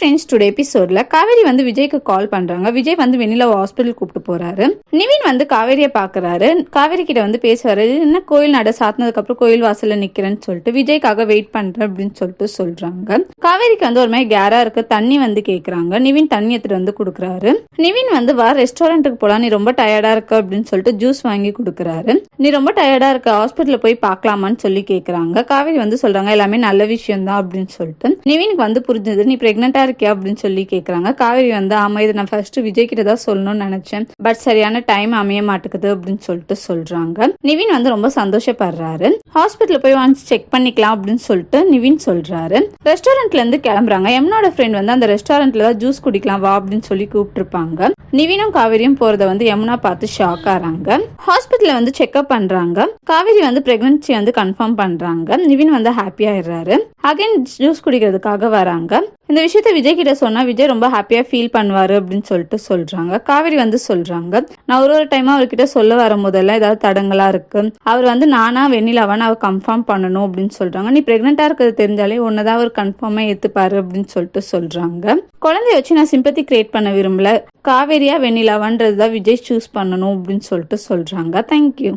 Friends today எபிசோட்ல காவேரி வந்து விஜய்க்கு கால் பண்றாங்க. விஜய் வந்து வெண்ணிலா ஹாஸ்பிட்டல் கூப்பிட்டு போறாரு. நிவின் வந்து காவேரியை பாக்குறாரு காவேரி கிட்ட வந்து பேசுவார். என்ன கோயில் நட சாத்தினதுக்கு அப்புறம் கோயில் வாசல்ல நிக்கிறேன்னு சொல்லிட்டு விஜய்க்காக வெயிட் பண்றேன் அப்படின்னு சொல்லிட்டு சொல்றாங்க. காவேரிக்கு வந்து ஒரு மாதிரி கேரா இருக்கு. தண்ணி வந்து கேக்குறாங்க. நிவின் தண்ணி எடுத்துட்டு வந்து கொடுக்குறாரு. நிவின் வந்து வா ரெஸ்டாரண்ட்டுக்கு போலாம். நீ ரொம்ப டயர்டா இருக்க அப்படின்னு சொல்லிட்டு ஜூஸ் வாங்கி கொடுக்குறாரு. நீ ரொம்ப டயர்டா இருக்க. ஹாஸ்பிட்டலில் போய் பார்க்கலாமான்னு சொல்லி கேக்குறாங்க. காவேரி வந்து சொல்றாங்க எல்லாமே நல்ல விஷயம் தான் அப்படின்னு சொல்லிட்டு. நிவினுக்கு வந்து புரிஞ்சது நீ பிரெக்னெண்டா இருக்கியா அப்படின்னு சொல்லி கேக்குறாங்க. காவேரி வந்து ஆமா இது நான் ஃபர்ஸ்ட் விஜய் கிட்ட தான் சொல்லணும்னு நினைச்சேன். பட் சரியான டைம் அமைய மாட்டேங்குது அப்படின்னு சொல்லிட்டு சொல்றாங்க. நிவின் வந்து ரொம்ப சந்தோஷப்படுறாரு. ஹாஸ்பிட்டல் போய் வாங்கி செக் பண்ணிக்கலாம் அப்படின்னு சொல்லிட்டு நிவின் சொல்றாரு. ரெஸ்டாரண்ட்ல இருந்து கிளம்புறாங்க. எம்னோட ஃப்ரெண்ட் வந்து அந்த ரெஸ்டாரண்ட்ல தான் ஜூஸ் குடிக்கலாம் வா அப்படின்னு சொல்லி கூப்பிட்டுருப்பாங்க. நிவினும் காவேரியும் போறத வந்து யமுனா பார்த்து ஷாக் ஆறாங்க. ஹாஸ்பிட்டல்ல வந்து செக்அப் பண்றாங்க. காவேரி வந்து பிரெக்னன்சி வந்து கன்ஃபார்ம் பண்றாங்க. நிவின் வந்து ஹாப்பி ஆயிடுறாரு. அகைன் ஜூஸ் குடிக்கிறதுக்காக வராங்க. இந்த விஷயத்த விஜய் கிட்ட சொன்னா விஜய் ரொம்ப ஹாப்பியா ஃபீல் பண்ணுவாரு அப்படின்னு சொல்லிட்டு சொல்றாங்க. காவேரி வந்து சொல்றாங்க. நான் ஒரு ஒரு டைமா அவர்கிட்ட சொல்ல வர முதல்ல ஏதாவது தடங்களா இருக்கு. அவர் வந்து நானா வெண்ணிலாவான்னு அவர் கன்ஃபார்ம் பண்ணணும் அப்படின்னு சொல்றாங்க. நீ பிரெக்னெண்டா இருக்கிறது தெரிஞ்சாலே ஒன்னதான் அவர் கன்ஃபார்மா ஏத்துப்பாரு அப்படின்னு சொல்லிட்டு சொல்றாங்க. குழந்தைய வச்சு நான் சிம்பத்தி கிரியேட் பண்ண விரும்பல. காவேரியா வெண்ணிலாவான்றது தான் விஜய் சூஸ் பண்ணணும் அப்படின்னு சொல்லிட்டு சொல்றாங்க. தேங்க்யூ